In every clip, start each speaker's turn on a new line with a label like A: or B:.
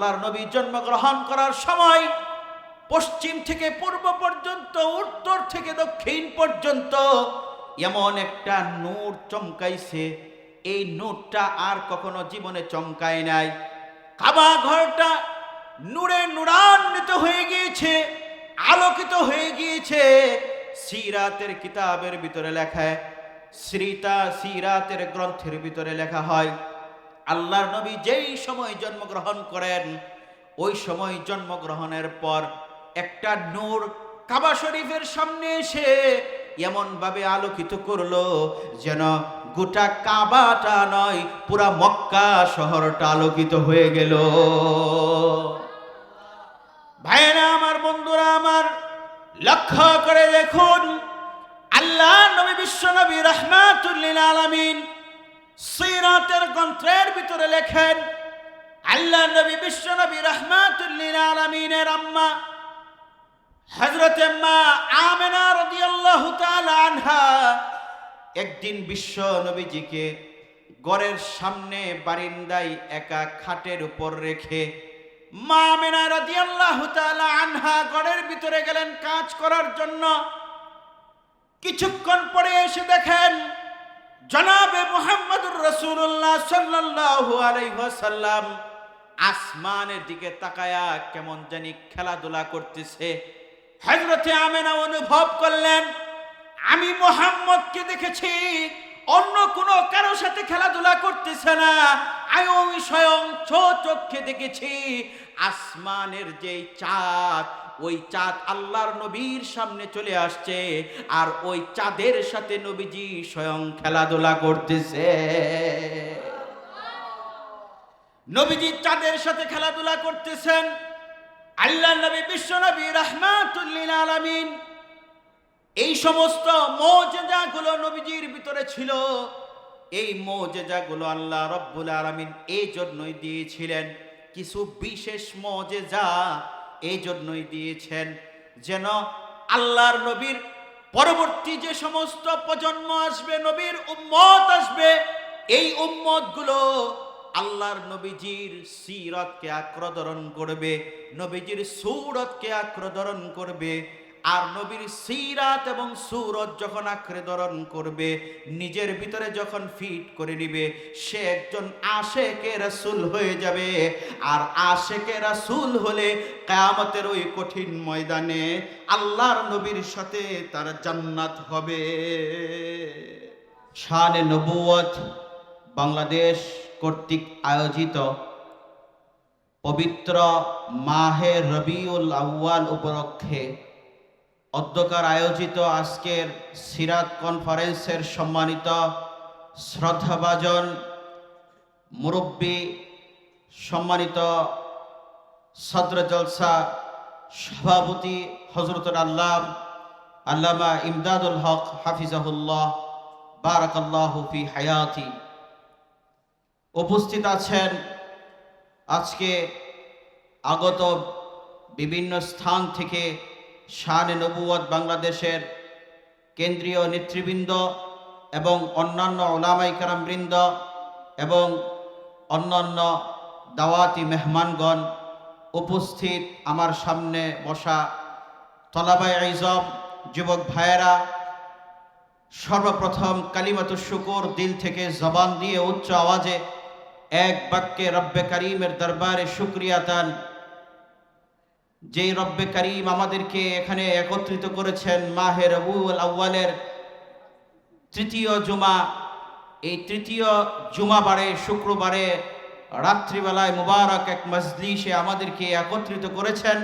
A: আল্লাহর নবী জন্মগ্রহণ করার সময় পশ্চিম থেকে পূর্ব পর্যন্ত, উত্তর থেকে দক্ষিণ পর্যন্ত এমন একটা নূর চমকাইছে। এই নূরটা আর কখনো জীবনে চমকায় নাই। কাবা ঘরটা নূরে নূরান্বিত হয়ে গিয়েছে, আলোকিত হয়ে গিয়েছে। সিরাতের কিতাবের ভিতরে লেখায় শ্রীতা সিরাতের গ্রন্থের ভিতরে লেখা হয় আল্লাহর নবী যেই সময় জন্মগ্রহণ করেন, ওই সময় জন্মগ্রহণের পর একটা নূর কাবা শরীফের সামনে এসে এমন ভাবে আলোকিত করল যেন গোটা কাবাটা নয়, পুরা মক্কা শহরটা আলোকিত হয়ে গেল। ভাইয়েরা, আমার বন্ধুরা, আমার লক্ষ্য করে দেখুন আল্লাহ নবী বিশ্ব নবী রহমাতুল্লিল আলামিন সিরাতের গ্রন্থের ভিতরে লেখেন, আল্লাহ নবী বিশ্ব নবী রহমাতুল্লিল আলামিনের আম্মা হজরতে মা আমেনা রাদিয়াল্লাহু তাআলা আনহা একদিন বিশ্ব নবীজিকে গড়ের সামনে বারিন্দায় একা খাটের উপর রেখে মা আমেনা রাদিয়াল্লাহু তাআলা আনহা গড়ের ভিতরে গেলেন কাজ করার জন্য। কিছুক্ষণ পরে এসে দেখেন জনাবে মুহাম্মদুর রসুল্লাহ সাল্লাল্লাহু আলাইহি ওয়াসাল্লাম, আসমানের দিকে তাকায়া কেমন জানি খেলাধুলা করতেছে। হজরতে আমেনা অনুভব করলেন, আমি মোহাম্মদকে দেখেছি, অন্য কোনো কারোর সাথে খেলাধুলা করতেছে না। আমি স্বয়ং চোখে দেখেছি, আসমানের যে চাঁদ ওই চাঁদ আল্লাহর নবীর সামনে চলে আসছে আর ওই চাঁদের সাথে নবীজি স্বয়ং খেলাধুলা করতেছে। নবীজি চাঁদের সাথে খেলাধুলা করতেছেন। আল্লাহ নবী, বিশ্ব নবী রহমাতুল্লিল আলামিন। এই সমস্ত মৌজেজাগুলো নবীজির ভিতরে ছিল। এই মৌজেজাগুলো আল্লাহ রব্বুল আলামিন এই জন্যই দিয়েছিলেন। কিছু বিশেষ মৌজেজা এই জন্যই দিয়েছেন যেন আল্লাহর নবীর পরবর্তী যে সমস্ত প্রজন্ম আসবে, নবীর উম্মত আসবে, এই উম্মতগুলো আল্লাহর নবীজির সিরতকে আক্রদরণ করবে, নবীজির সৌরতকে আক্রদরণ করবে। আর নবীর সিরাত এবং সুরত যখন আক্রদরণ করবে, নিজের ভিতরে যখন ফিট করে নিবে, সে একজন আশেকে রাসূল হয়ে যাবে। আর আশেকে রাসূল হলে কিয়ামতের ওই কঠিন ময়দানে আল্লাহর নবীর সাথে তার জান্নাত হবে। শানে নবুয়ত বাংলাদেশ কর্তৃক আয়োজিত পবিত্র মাহে রবিউল আউয়াল উপলক্ষে অধ্যকার আয়োজিত আজকের সিরাত কনফারেন্সের সম্মানিত শ্রদ্ধাভাজন মুরব্বী, সম্মানিত সদর জলসা সভাপতি হজরতুল আল্লাহ আল্লামা ইমদাদুল হক হাফিজাহুল্লাহ, বারাকাল্লাহু ফি হায়াতি। উপস্থিত আছেন আজকে আগত বিভিন্ন স্থান থেকে শান নবুয়ত বাংলাদেশের কেন্দ্রীয় নেতৃবৃন্দ এবং অন্যান্য ওলামাই বৃন্দ এবং অন্যান্য দাওয়াতি মেহমানগণ উপস্থিত আমার সামনে বসা তলাবাই আইজম যুবক ভাইয়েরা, সর্বপ্রথম কালিমাতু শুকুর দিল থেকে জবান দিয়ে উচ্চ আওয়াজে এক বাক্যে রব্বে করিমের দরবারে শুক্রিয়া তান যেই রব্বে করিম আমাদেরকে এখানে একত্রিত করেছেন মাহে রবুল আউ্বালের তৃতীয় জুমা। এই তৃতীয় জুমাবারে, শুক্রবারে, রাত্রিবেলায় মুবারক এক মজলিসে আমাদেরকে একত্রিত করেছেন।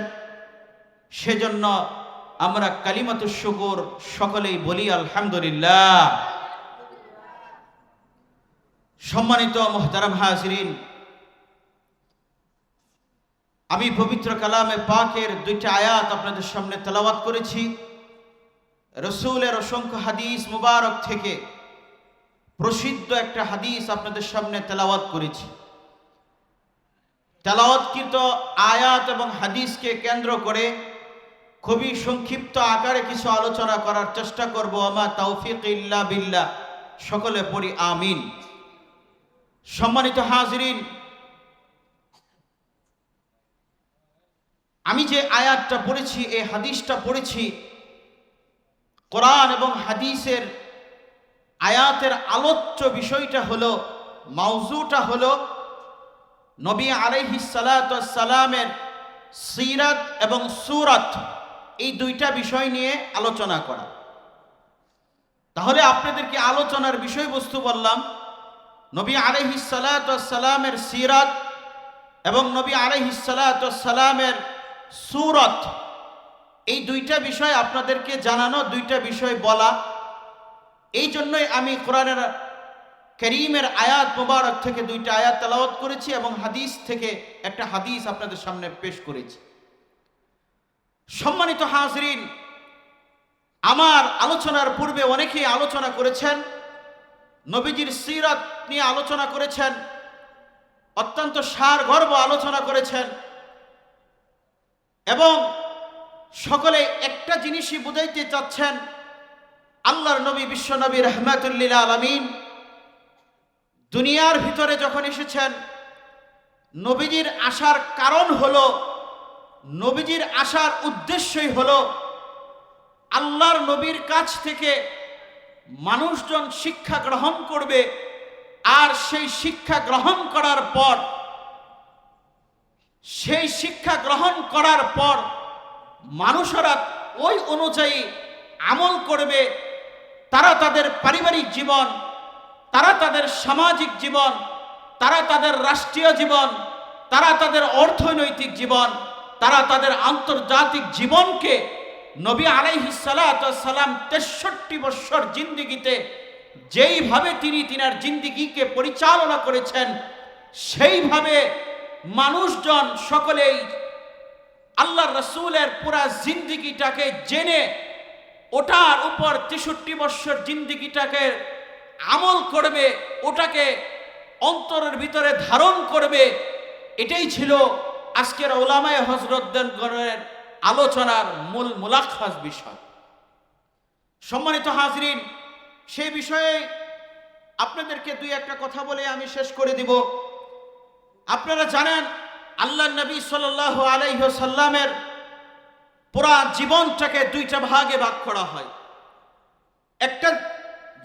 A: সেজন্য আমরা কালিমাতু শুকুর সকলেই বলি আলহামদুলিল্লাহ। সম্মানিত মোহতারাম হাজরিন আমি পবিত্র কালামে পাকের দুইটা আয়াত আপনাদের সামনে তেলাওয়াত করেছি। রসুলের অসংখ্য হাদিস মুবারক থেকে প্রসিদ্ধ একটা হাদিস আপনাদের সামনে তেলাওয়াত করেছি। তেলাওয়াতকৃত আয়াত এবং হাদিসকে কেন্দ্র করে খুবই সংক্ষিপ্ত আকারে কিছু আলোচনা করার চেষ্টা করব। আমার তৌফিক ইল্লা বিল্লা সকলে পড়ি আমিন। সম্মানিত হাজরিন আমি যে আয়াতটা পড়েছি, এই হাদিসটা পড়েছি, কোরআন এবং হাদিসের আয়াতের আলোচ্য বিষয়টা হলো মাউজুটা হলো নবী আলাইহিস সালামের সিরাত এবং সুরাত, এই দুইটা বিষয় নিয়ে আলোচনা করা। তাহলে আপনাদেরকে আলোচনার বিষয়বস্তু বললাম, নবী আলাইহিস সালামের সিরাত এবং নবী আলাইহিস সালামের সুরত। এই দুইটা বিষয় আপনাদেরকে জানানো, দুইটা বিষয় বলা। এই জন্যই আমি কোরআনের করিমের আয়াত মোবারক থেকে দুইটা আয়াত তেলাওয়াত করেছি এবং হাদিস থেকে একটা হাদিস আপনাদের সামনে পেশ করেছি। সম্মানিত হাজরিন, আমার আলোচনার পূর্বে অনেকেই আলোচনা করেছেন, নবীজির সিরাত নিয়ে আলোচনা করেছেন, অত্যন্ত সার গর্ব আলোচনা করেছেন এবং সকলে একটা জিনিসই বুঝাইতে চাচ্ছেন, আল্লাহর নবী বিশ্ব নবী রহমাতুল্লিল আলমিন দুনিয়ার ভিতরে যখন এসেছেন, নবীজির আসার কারণ হল, নবীজির আসার উদ্দেশ্যই হল আল্লাহর নবীর কাছ থেকে মানুষজন শিক্ষা গ্রহণ করবে, আর সেই শিক্ষা গ্রহণ করার পর সেই শিক্ষা গ্রহণ করার পর মানুষেরা ওই অনুযায়ী আমল করবে। তারা তাদের পারিবারিক জীবন, তারা তাদের সামাজিক জীবন, তারা তাদের রাষ্ট্রীয় জীবন, তারা তাদের অর্থনৈতিক জীবন, তারা তাদের আন্তর্জাতিক জীবনকে নবী আলাইহিসালাম তেষট্টি বৎসর জিন্দিগিতে যেইভাবে তিনি তিনার জিন্দিগিকে পরিচালনা করেছেন, সেইভাবে মানুষজন সকলেই আল্লাহ রসুলের পুরা জিন্দিগিটাকে জেনে ওটার উপর তেষট্টি বৎসর জিন্দিগিটাকে আমল করবে, ওটাকে অন্তরের ভিতরে ধারণ করবে, এটাই ছিল আজকের ওলামায় হজরতগণের আলোচনার মূল মুলাক্ষাস বিষয়। সম্মানিত হাজরিন সেই বিষয়ে আপনাদেরকে দুই একটা কথা বলে আমি শেষ করে দিব। আপনারা জানেন আল্লাহ নবী সাল আলাইসাল্লামের পুরা জীবনটাকে দুইটা ভাগে ভাগ করা হয়। একটা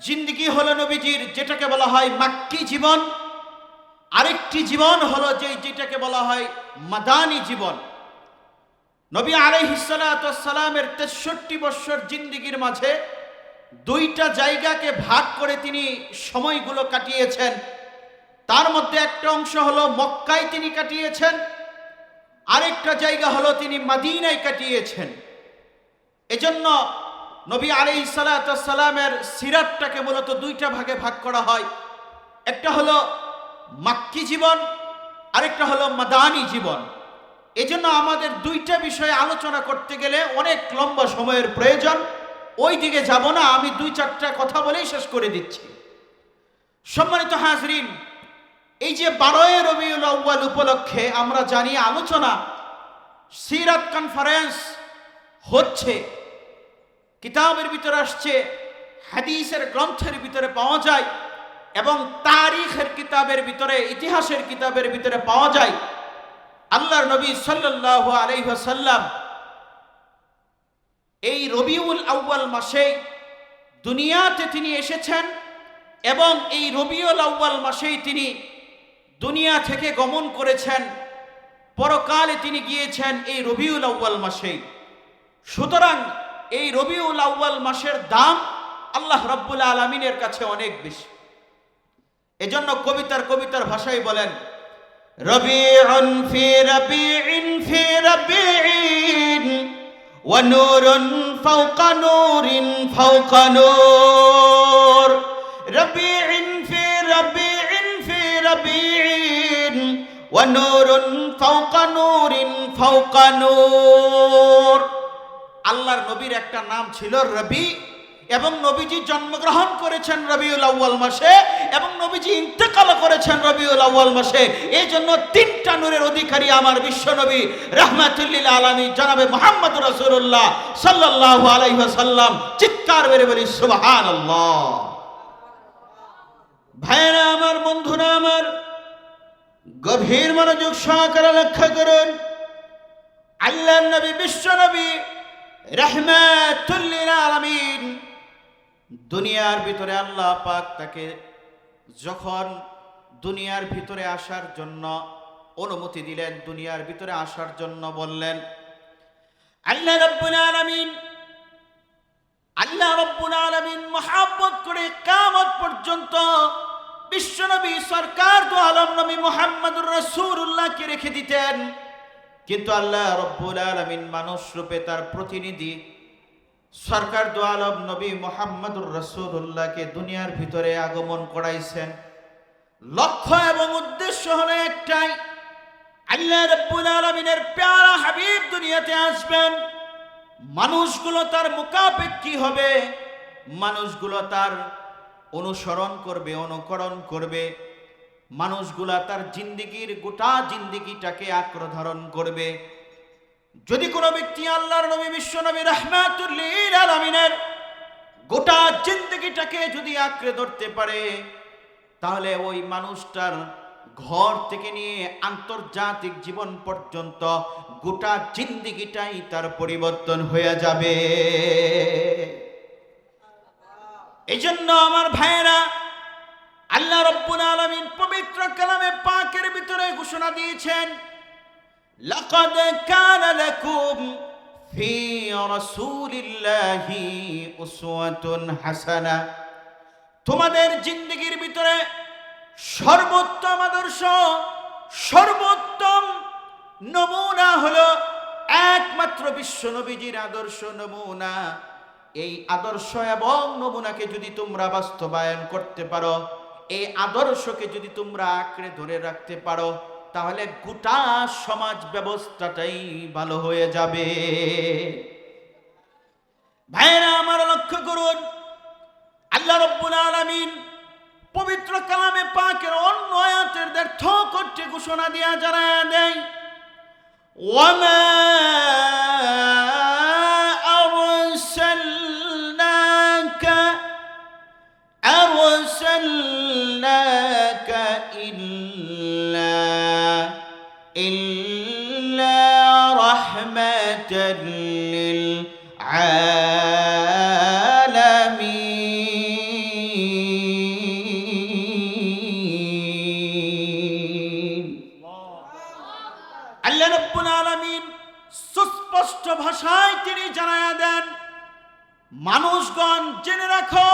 A: জিন্দগি হলো নবীজির, যেটাকে বলা হয় মাক্কি জীবন। আরেকটি জীবন হলো যে যেটাকে বলা হয় মাদানি জীবন। নবী আলাইহিসালামের তেষট্টি বৎসর জিন্দিগির মাঝে দুইটা জায়গাকে ভাগ করে তিনি সময়গুলো কাটিয়েছেন। তার মধ্যে একটা অংশ হলো মক্কায় তিনি কাটিয়েছেন, আরেকটা জায়গা হলো তিনি মাদিনায় কাটিয়েছেন। এজন্য নবী আলি সালামের সিরাতটাকে মূলত দুইটা ভাগে ভাগ করা হয়। একটা হলো মাক্কি জীবন, আরেকটা হলো মাদানি জীবন। এজন্য আমাদের দুইটা বিষয়ে আলোচনা করতে গেলে অনেক লম্বা সময়ের প্রয়োজন। ওই দিকে যাব না, আমি দুই চারটা কথা বলেই শেষ করে দিচ্ছি। সম্মানিত হাজরিন এই যে বারোয় রবিউল আউ্বাল উপলক্ষে আমরা জানি আলোচনা, সিরাত কনফারেন্স হচ্ছে। কিতাবের ভিতরে আসছে, হাদিসের গ্রন্থের ভিতরে পাওয়া যায় এবং তারিখের কিতাবের ভিতরে, ইতিহাসের কিতাবের ভিতরে পাওয়া যায়। আল্লাহর নবী সাল্লাহ আলাইসাল্লাম এই রবিউল আউ্বাল মাসে দুনিয়াতে তিনি এসেছেন এবং এই রবিউল আউ্বাল মাসেই তিনি দুনিয়া থেকে গমন করেছেন পরকালে তিনি গিয়েছেন এই রবিউল আউ্বাল মাসেই সুতরাং এই রবিউল আউ্বাল মাসের দাম আল্লাহ রব্বুল আলমিনের কাছে অনেক বেশি এজন্য কবিতার কবিতার ভাষায় বলেন রবিউন ফি রবিউন ফি রবিউন ونور فوق نور فوق نور ربيع في ربيع ونور فوق نور فوق نور আল্লাহর নবীর একটা নাম ছিল রবি এবং নবীজি জন্মগ্রহণ করেছেন রবিউল আউ্বাল মাসে এবং নবীজি ইন্তেকাল করেছেন রবিউল আউ্বাল মাসে এই জন্য তিনটা নূরের অধিকারী আমার বিশ্ব নবী রহমাতুল্লিল আলমী জনাবে মোহাম্মদ রসুল্লাহ সাল্লাহ আলাইসাল্লাম চিৎকার বেড়ে বলি সুবাহান আল্লাহ ভাইরা আমার বন্ধুরা আমার গভীর মনোযোগ সহকারে লক্ষ্য করুন। আল্লাহ নবী, বিশ্ব নবী রহমাতুল্লিল আলামিন। দুনিয়ার ভিতরে আল্লাহ পাক তাকে যখন দুনিয়ার ভিতরে আসার জন্য অনুমতি দিলেন, দুনিয়ার ভিতরে আসার জন্য বললেন, আল্লাহ রব্বুল আলামিন, আল্লাহ রব্বুল আলামিন মহাব্বত করে কামত পর্যন্ত বিশ্বনবী সরকার দু আলম নবী মোহাম্মদুর রসুল্লাহকে রেখে দিতেন। কিন্তু আল্লাহ রব্বুল আলমিন মানুষ রূপে তার প্রতিনিধি সরকার দু আলম নবী মোহাম্মদুর রসুল্লাহকে দুনিয়ার ভিতরে আগমন করাইছেন। লক্ষ্য এবং উদ্দেশ্য হলো একটাই, আল্লাহ রব্বুল আলমিনের প্যারা হাবিব দুনিয়াতে আসবেন। মানুষগুলো তার মোকাপেক্ষী হবে, মানুষগুলো তার অনুসরণ করবে, অনুকরণ করবে। মানুষগুলা তার জিন্দিগির গোটা জিন্দিগিটাকে আক্র ধারণ করবে। যদি কোনো ব্যক্তি আল্লাহর নবী, বিশ্ব নবী রহমাতুল্লিল আলমিনের গোটা জিন্দিগিটাকে যদি আঁকড়ে ধরতে পারে, তাহলে ওই মানুষটার ঘর থেকে নিয়ে আন্তর্জাতিক জীবন পর্যন্ত গোটা জিন্দিগিটাই তার পরিবর্তন হয়ে যাবে। এই জন্য আমার ভাইয়েরা আল্লাহ রব্বুল আলমিন পবিত্র কালামে পাকের ভিতরে ঘোষণা দিয়েছেন لقد كان لكم في رسول الله أسوة حسنة তোমাদের জিন্দগির ভিতরে সর্বোত্তম আদর্শ সর্বোত্তম নমুনা হলো একমাত্র বিশ্ব নবীজির আদর্শ নমুনা এই আদর্শ এবং নমুনাকে যদি তোমরা বাস্তবায়ন করতে পারো, এই আদর্শকে যদি তোমরা আঁকড়ে ধরে রাখতে পারো, তাহলে গোটা সমাজ ব্যবস্থাটাই ভালো হয়ে যাবে। ভাইয়েরা আমার লক্ষ্য করুন, আল্লাহ রব্বুল আলামিন পবিত্র কালামে পাকের অন্য আয়াতের দ্ব্যর্থ করতে ঘোষণা দিয়া যারা দেয় ওয়ামা للعالمين আল্লাহ রব্বুল আলামিন সুস্পষ্ট ভাষায় তিনি জানায়া দেন মানুষগণ জেনে রাখো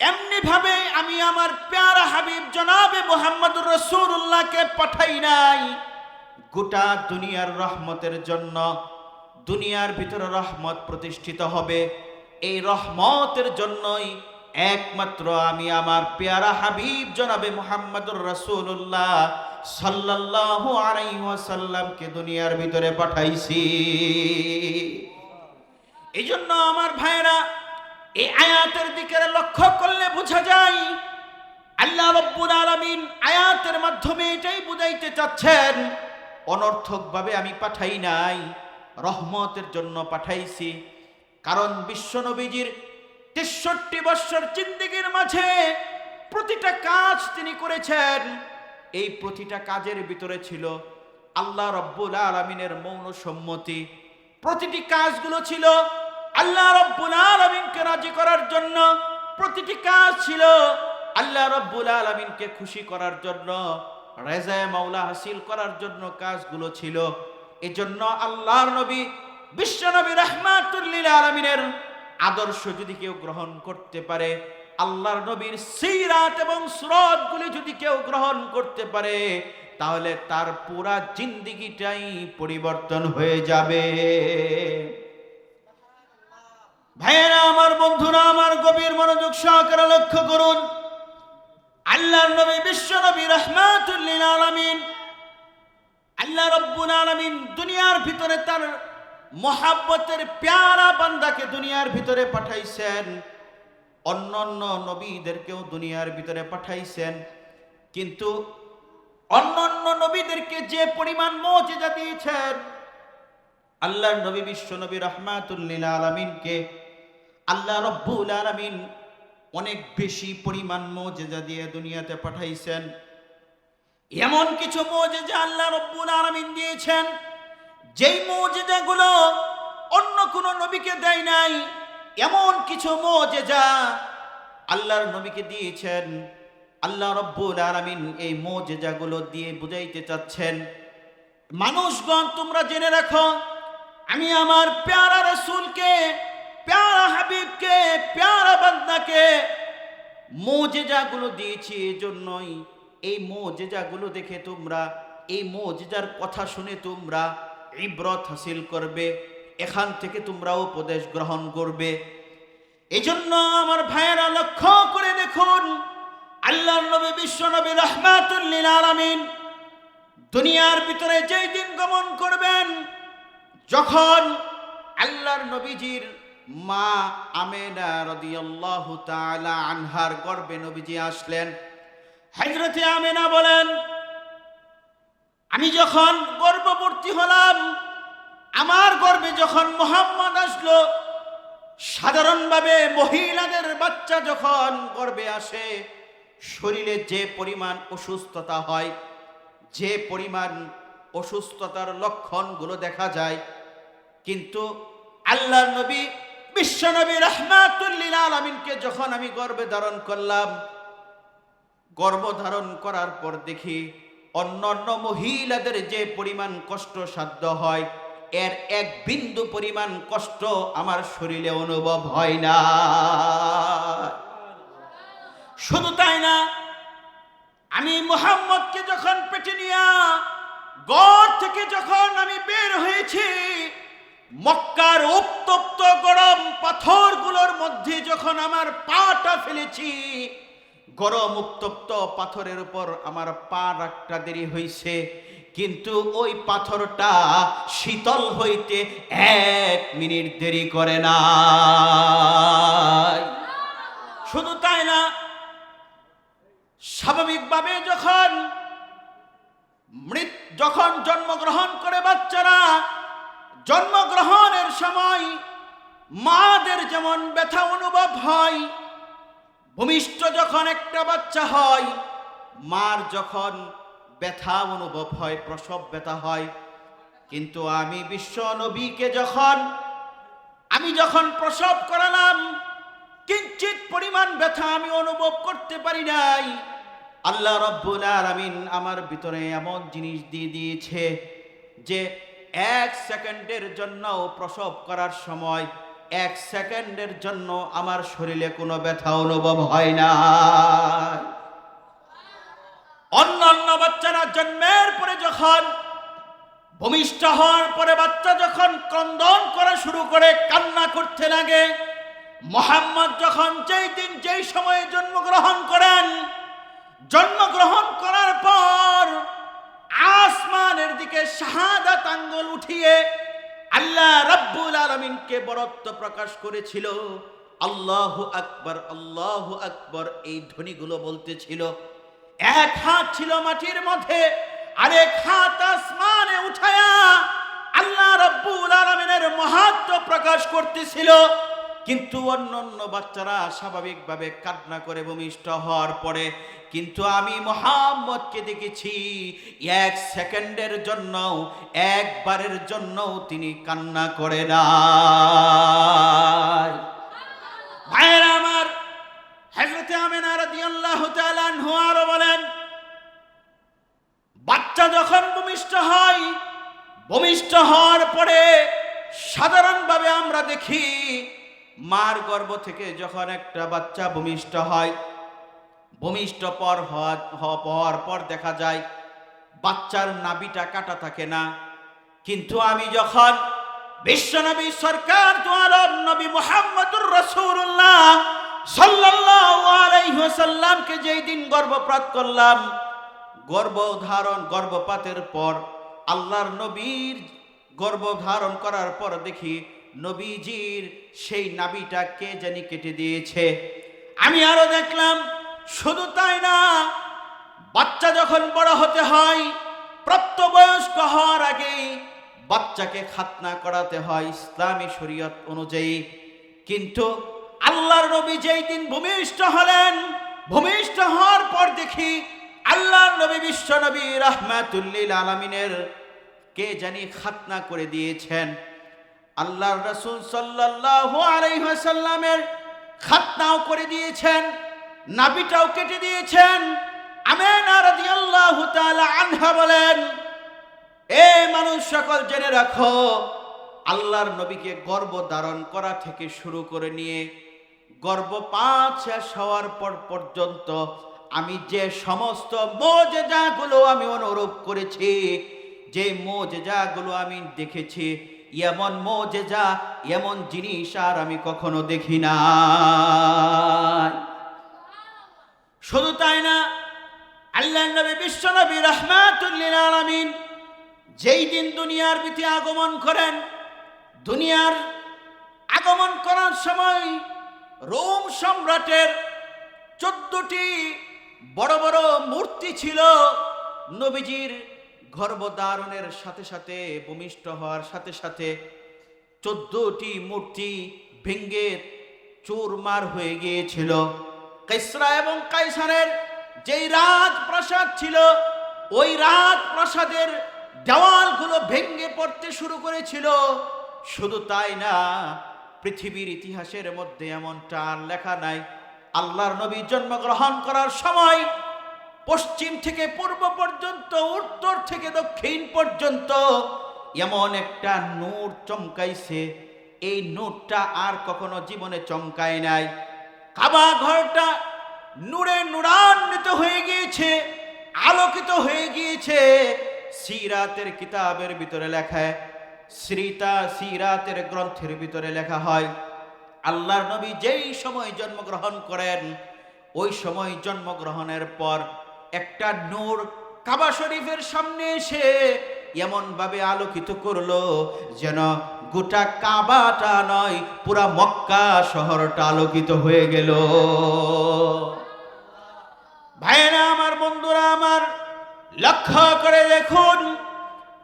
A: এমনি ভাবে আমি আমার প্যারা হাবিব জনাবে মোহাম্মদুর রসুল্লাহকে পাঠাই নাই গোটা দুনিয়ার রহমতের জন্য দুনিয়ার ভিতরে রহমত প্রতিষ্ঠিত হবে। এই রহমতের জন্যই একমাত্র আমি আমার পেয়ারা হাবিব জনাবে মোহাম্মদুর রসুল্লাহ সাল্লাল্লাহু আলাইহি ওয়াসাল্লামকে দুনিয়ার ভিতরে পাঠাইছি। এই জন্য আমার ভাইরা এই আয়াতের দিকে লক্ষ্য করলে বোঝা যায়, আল্লাহ রব্বুল আলামিন আয়াতের মাধ্যমে এটাই বুঝাইতে চাচ্ছেন অনর্থকভাবে আমি পাঠাই নাই, রহমতের জন্য পাঠাইছি। কারণ বিশ্বনবীজির তেষট্টি বৎসর জিন্দিগির মাঝে প্রতিটা কাজ তিনি করেছেন। এই প্রতিটা কাজের ভিতরে ছিল আল্লাহ রব্বুল আলমিনের মৌন সম্মতি। প্রতিটি কাজগুলো ছিল আল্লাহ রব্বুল আলমিনকে রাজি করার জন্য। প্রতিটি কাজ ছিল আল্লাহ রব্বুল আলমিনকে খুশি করার জন্য। রেজায় মাওলা হাসিল করার জন্য কাজগুলো ছিল। এজন্য আল্লাহর নবী, বিশ্ব নবী রহমাতুল্লিল আলমিনের আদর্শ যদি কেউ গ্রহণ করতে পারে, আল্লাহর নবীর সিরাত এবং সুরতগুলি যদি কেউ গ্রহণ করতে পারে, তাহলে তার পুরা জিন্দিগিটাই পরিবর্তন হয়ে যাবে। ভাইয়েরা, আমার বন্ধুরা, আমার গভীর মনোযোগ সহকারে লক্ষ্য করুন। আল্লাহর নবী, বিশ্ব নবী, রহমাতুল্লিল আলামিন। আল্লাহ রব্বুল আলমিন দুনিয়ার ভিতরে তার মহাব্বতের প্যারা বান্দাকে দুনিয়ার ভিতরে পাঠাইছেন। অন্যান্য নবীদেরকেও দুনিয়ার ভিতরে পাঠাইছেন। কিন্তু অন্যান্য নবীদেরকে যে পরিমাণ মর্যাদা দিয়েছেন আল্লাহর নবী, বিশ্ব নবী, রহমাতুল্লিল আলমিনকে আল্লাহ রব্বুল আলমিন অনেক বেশি পরিমাণ মর্যাদা দিয়ে দুনিয়াতে পাঠাইছেন। এমন কিছু মর্যাদা আল্লাহ রব্বুল আলমিন দিয়েছেন, যেই মৌজেজাগুলো অন্য কোনো নবীকে দেয় নাই, এমন কিছু মৌজেজা আল্লাহর নবীকে দিয়েছেন। আল্লাহ রব্বুল আলামিন এই মৌজেজাগুলো দিয়ে বুঝাইতে চাচ্ছেন, মানুষগণ, তোমরা জেনে রাখো, আমি আমার প্যারা রসুলকে প্যারা হাবিবকে, প্যারা বান্দাকে মোজেজাগুলো দিয়েছি এই জন্যই এই মোজেজাগুলো দেখে তোমরা, এই মোজেজার কথা শুনে তোমরা ইব্রত হাসিল করবে, এখান থেকে তোমরা উপদেশ গ্রহণ করবে। এই জন্য আমার ভাইয়েরা লক্ষ্য করে দেখুন আল্লাহ নবী, বিশ্ব নবী রহমাতুল্লিল আলামিন দুনিয়ার ভিতরে যেই দিন গমন করবেন, যখন আল্লাহর নবীজির মা আমেনা রাদিয়াল্লাহু তাআলা আনহার গর্ভে নবীজি আসলেন। হযরতে আমেনা বলেন, আমি যখন গর্ভবর্তী হলাম, আমার গর্ভে যখন মোহাম্মদ আসলো, সাধারণভাবে মহিলাদের বাচ্চা যখন গর্ভে আসে, শরীরে যে পরিমাণ অসুস্থতা হয়, যে পরিমাণ অসুস্থতার লক্ষণগুলো দেখা যায়, কিন্তু আল্লাহ নবী বিশ্বনবী রহমাতুল্লিল আলমিনকে যখন আমি গর্ভে ধারণ করলাম, গর্ব ধারণ করার পর দেখি অন্য অন্য মহিলাদের যে পরিমাণ কষ্ট সাধ্য হয়, এর এক বিন্দু পরিমাণ কষ্ট আমার শরীরে অনুভব হয় না। শুধু তাই না, আমি মোহাম্মদকে যখন পেটে নিয়া গড় থেকে যখন আমি বের হয়েছি মক্কার উত্তপ্ত গরম পাথরগুলোর মধ্যে যখন আমার পাটা ফেলেছি, গরম উত্তপ্ত পাথরের উপর আমার পা রাখটা দেরি হয়েছে কিন্তু ওই পাথরটা শীতল হইতে এক মিনিট দেরি করে না। শুধু তাই না, স্বাভাবিকভাবে যখন মৃত, যখন জন্মগ্রহণ করে বাচ্চারা জন্মগ্রহণের সময় মাদের যেমন ব্যথা অনুভব হয়, ভূমিষ্ঠ যখন একটা বাচ্চা হয়, মার যখন ব্যথা অনুভব হয়, প্রসব ব্যথা হয়, কিন্তু আমি বিশ্ব নবীকে যখন, আমি যখন প্রসব করালাম কিঞ্চিত পরিমাণ ব্যথা আমি অনুভব করতে পারি নাই। আল্লাহ রব্বুল আলামিন আমার ভিতরে এমন জিনিস দিয়ে দিয়েছে যে এক সেকেন্ডের জন্য প্রসব করার সময়, এক সেকেন্ডের জন্য আমার শরীরে কোনো ব্যথা অনুভব হয় না। অন্যান্য বাচ্চারা জন্মের পরে যখন, ভূমিষ্ঠ হওয়ার পরে বাচ্চা যখন ক্রন্দন করা শুরু করে, কান্না করতে লাগে, মোহাম্মদ যখন যেই দিন যেই সময়ে জন্মগ্রহণ করেন, জন্মগ্রহণ করার পর আসমানের দিকে শাহাদাত আঙ্গুল উঠিয়ে আল্লাহ রাব্বুল আলমিনকে বরত্ব প্রকাশ করেছিল। আল্লাহ আকবর আল্লাহ আকবর এই ধ্বনিগুলো বলতেছিল। এক হাত ছিল মাটির মধ্যে, আরেক হাত আসমানে উঠায়া আল্লাহ রব্বুল আলমিনের মহাত্ম প্রকাশ করতেছিল। কিন্তু অন্য অন্য বাচ্চারা স্বাভাবিকভাবে কান্না করে ভূমিষ্ঠ হওয়ার পরে, কিন্তু আমি মোহাম্মদকে দেখেছি। এক সেকেন্ডের জন্য একবারের জন্য তিনি কান্না করে না ভাইয়েরা আমার হজরতে আমেনা বলেন, বাচ্চা যখন ভূমিষ্ঠ হয়, ভূমিষ্ঠ হওয়ার পরে সাধারণভাবে আমরা দেখি মার গর্ভ থেকে যখন একটা বাচ্চা ভূমিষ্ঠ হয়, ভূমিষ্ঠ পর হওয়ার পর দেখা যায় বাচ্চার নাবিটা কাটা থাকে না। কিন্তু আমি যখন বিশ্বনবী সরকার দোয়ারব নবী মুহাম্মদুর আলাইহি ওয়াসাল্লামকে যেই দিন গর্ভপাত করলাম গর্ভধারণ গর্ভপাতের পর আল্লাহর নবীর গর্ভধারণ করার পর দেখি নবীজির সেই নাবিটা কে জানি কেটে দিয়েছে। আমি আরও দেখলাম, শুধু তাই না, বাচ্চা যখন বড় হতে হয়, প্রাপ্তবয়স্ক হওয়ার আগে বাচ্চাকে খাতনা করাতে হয় ইসলামী শরীয়ত অনুযায়ী। কিন্তু আল্লাহর নবী যেই দিন ভূমিষ্ঠ হলেন, ভূমিষ্ঠ হওয়ার পর দেখি আল্লাহর নবী বিশ্ব নবী রহমাতুল্লিল আলমিনের কে জানি খাতনা করে দিয়েছেন। আল্লাহর রাসূল সাল্লাল্লাহু আলাইহি ওয়াসাল্লামের খাতনাও করে দিয়েছেন নাবিটাও কেটে দিয়েছেন। আমেনা রাদিয়াল্লাহু তাআলা আনহা বলেন, এ মানুষ সকল জেনে রাখো, আল্লাহর নবীকে গর্ব ধারণ করা থেকে শুরু করে নিয়ে গর্ভপাত শেষ হওয়ার পর পর্যন্ত আমি যে সমস্ত মোজেজাগুলো আমি অনুরূপ করেছি, যে মোজেজাগুলো আমি দেখেছি এমন মোজেজা, এমন জিনিস আর আমি কখনো দেখি না। শুধু তাই না, আল্লাহ নবী, বিশ্ব নবী রহমাতুল্লিল আলামিন যেই দিন দুনিয়ার ভিতরে আগমন করেন, দুনিয়ার আগমন করার সময় রোম সম্রাটের চোদ্দটি বড় বড় মূর্তি ছিল নবীজির গর্ভধারণের সাথে সাথে ভূমিষ্ঠ হওয়ার সাথে সাথে চোদ্দটি মূর্তি ভেঙ্গে চুরমার হয়ে গিয়েছিল। কেসরা এবং কাইসারের যেই রাজপ্রাসাদ ছিল, ওই রাজপ্রাসাদের দেওয়ালগুলো ভেঙ্গে পড়তে শুরু করেছিল। শুধু তাই না, পৃথিবীর ইতিহাসের মধ্যে এমনটা আর লেখা নাই। আল্লাহর নবী জন্মগ্রহণ করার সময় পশ্চিম থেকে পূর্ব পর্যন্ত, উত্তর থেকে দক্ষিণ পর্যন্ত, এমন একটা নূর চমকাইছে। এই নূরটা আর কখনো জীবনে চমকায় নাই। কাবা ঘরটা নূরে নূরান্বিত হয়ে গিয়েছে, আলোকিত হয়ে গিয়েছে। সিরাতের কিতাবের ভিতরে লেখায় শ্রীতা সিরাতের গ্রন্থের ভিতরে লেখা হয়, আল্লাহর নবী যেই সময় জন্মগ্রহণ করেন, ওই সময় জন্মগ্রহণের পর একটা নূর কাবা শরীফের সামনে এসে এমন ভাবে আলোকিত করল যেন গোটা কাবাটা নয়, পুরা মক্কা শহরটা আলোকিত হয়ে গেল। ভাইরা আমার বন্ধুরা, আমার লক্ষ্য করে দেখুন,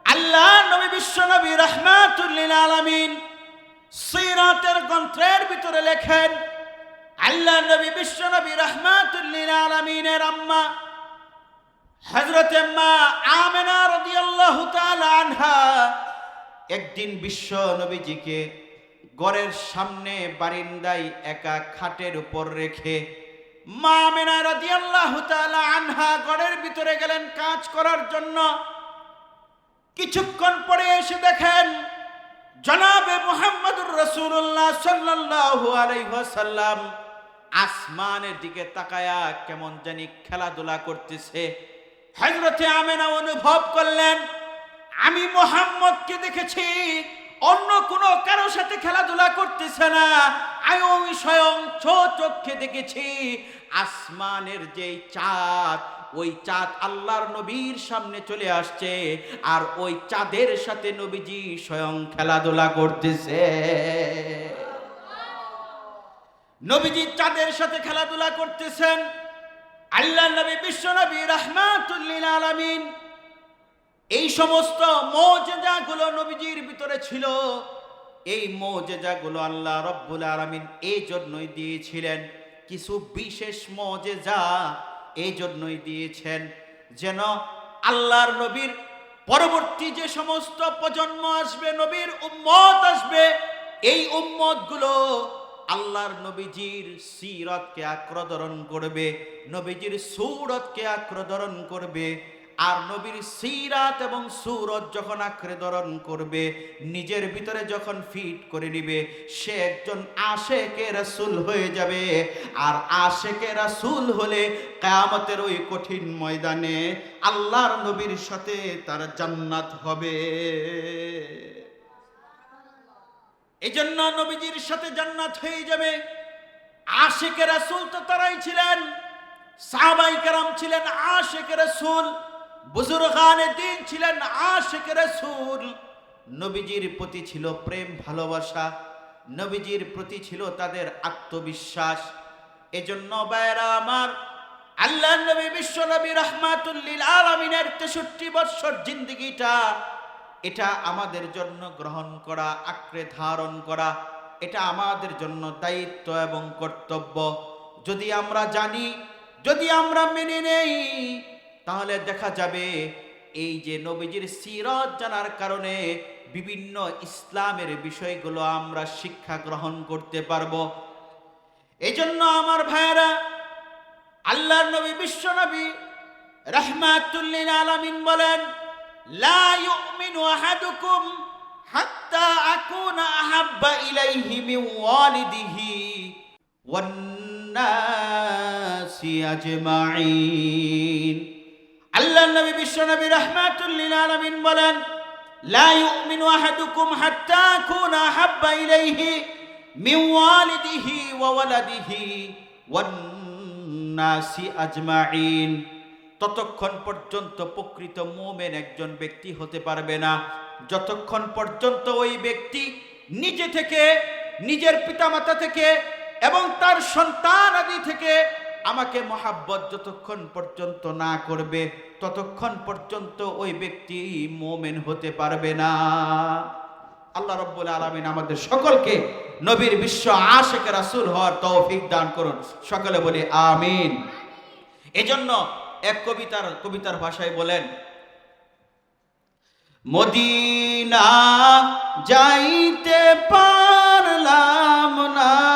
A: আল্লাহ নবী বিশ্ব নবী রহমাতুল্লিল আলামিন সিরাতের গ্রন্থের ভিতরে লেখেন, আল্লাহ নবী বিশ্ব নবী রহমাতুল্লিল আলামিনের আম্মা হজরতে আমেনা রাদিয়াল্লাহু আনহা একদিন বিশ্ব নবীজিকে গড়ের সামনে বারিন্দায় একা খাটের উপর রেখে মা আমেনা রাদিয়াল্লাহু আনহা গড়ের ভিতরে গেলেন কাজ করার জন্য। কিছুক্ষণ পরে এসে দেখেন জনাবে মুহাম্মদুর রাসূলুল্লাহ সাল্লাল্লাহু আলাইহি ওয়াসাল্লাম আসমানের দিকে তাকায়া কেমন জানি খেলাধুলা করতেছে। হজরতে আমেনা অনুভব করলেন, আমি মোহাম্মদকে দেখেছি, অন্য কোনো কারোর সাথে খেলাধুলা করতেছে না। আমি স্বয়ং চোখে দেখেছি, আসমানের যে চাঁদ, ওই চাঁদ আল্লাহর নবীর সামনে চলে আসছে, আর ওই চাঁদের সাথে নবীজি স্বয়ং খেলাধুলা করতেছে। নবীজি চাঁদের সাথে খেলাধুলা করতেছেন আল্লাহ নবী, বিশ্ব নবী রহমাতুল্লিল আলামিন। এই সমস্ত মৌজেজাগুলো নবীজির ভিতরে ছিল। এই মৌজেজাগুলো আল্লাহ রব্বুল আলামিন এই জন্যই দিয়েছিলেন। কিছু বিশেষ মৌজেজা এই জন্যই দিয়েছেন যেন আল্লাহর নবীর পরবর্তী যে সমস্ত প্রজন্ম আসবে, নবীর উম্মত আসবে, এই উম্মতগুলো আল্লাহর নবীজির সিরতকে আক্রদরণ করবে, নবীজির সুরতকে আক্রদরণ করবে, আর নবীর সিরাত এবং সুরত যখন আক্রদরণ করবে, নিজের ভিতরে যখন ফিট করে নিবে, সে একজন আশেকে রাসূল হয়ে যাবে। আর আশেকে রাসূল হলে কিয়ামতের ওই কঠিন ময়দানে আল্লাহর নবীর সাথে তার জান্নাত হবে। এই জন্য নবীজির সাথে জান্নাত হয়ে যাবে। আশেকে রাসূল তো তারাই ছিলেন। সাহাবাই কারাম ছিলেন আশেকে রাসূল। বুজুরগানে দিন ছিলেন আশেকে রাসূল। নবীজির প্রতি ছিল প্রেম, ভালোবাসা। নবীজির প্রতি ছিল তাদের আত্মবিশ্বাস। এজন্য বায়রা আমার আল্লাহ নবী বিশ্ব নবী রহমাতুল্লিল আলমিনের তেষট্টি বৎসর জিন্দিগিটা এটা আমাদের জন্য গ্রহণ করা, আঁকড়ে ধারণ করা, এটা আমাদের জন্য দায়িত্ব এবং কর্তব্য। যদি আমরা জানি, যদি আমরা মেনে নেই, তাহলে দেখা যাবে এই যে নবীজির সিরত জানার কারণে বিভিন্ন ইসলামের বিষয়গুলো আমরা শিক্ষা গ্রহণ করতে পারব। এই জন্য আমার ভাইয়েরা, আল্লাহর নবী, বিশ্ব নবী রহমাতুল্লিল আলামিন বলেন লা ইউমিনু আহাদুকুম হাত্তা আকুনা আহাব্বা ইলাইহি মিন ওয়ালিদিহি ওয়ান নাসি আজমাইন আল্লাহর নবী, বিশ্ব নবী রহমাতুল্লিল আলামিন বলেন, লা ইউমিনু আহাদুকুম হাত্তা আকুনা আহাব্বা ইলাইহি মিন ওয়ালিদিহি ওয়া ওয়ালাদিহি ওয়ান নাসি আজমাইন ততক্ষণ পর্যন্ত প্রকৃত মোমেন একজন ব্যক্তি হতে পারবে না। যতক্ষণ পর্যন্ত ওই ব্যক্তি নিজে থেকে, নিজের পিতামাতা থেকে এবং তার সন্তান আদি থেকে আমাকে মহাব্বত যতক্ষণ পর্যন্ত না করবে, ততক্ষণ পর্যন্ত ওই ব্যক্তি মোমেন হতে পারবে না। আল্লাহ রব্বুল আলমিন আমাদের সকলকে নবীর বিশ্ব আশেখ রাসুল হওয়ার তৌফিক দান করুন। সকলে বলি, আমিন। এজন্য এক কবিতার কবিতার ভাষায় বলেন মদিনা যাইতে পারলাম না।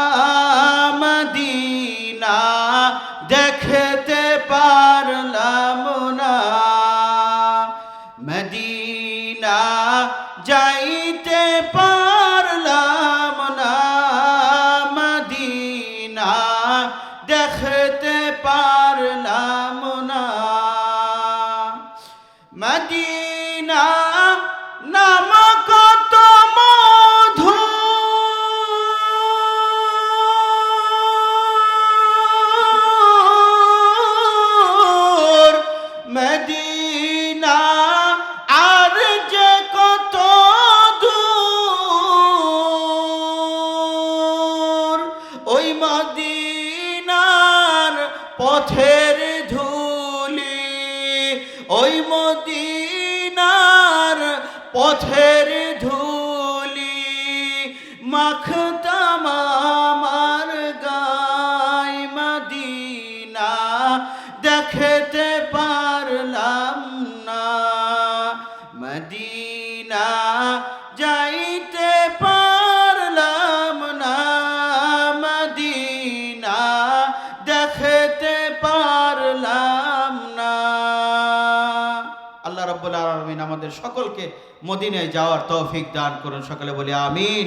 A: সকলকে মদিনায় যাওয়ার তৌফিক দান করুন। সকলে বলি আমিন।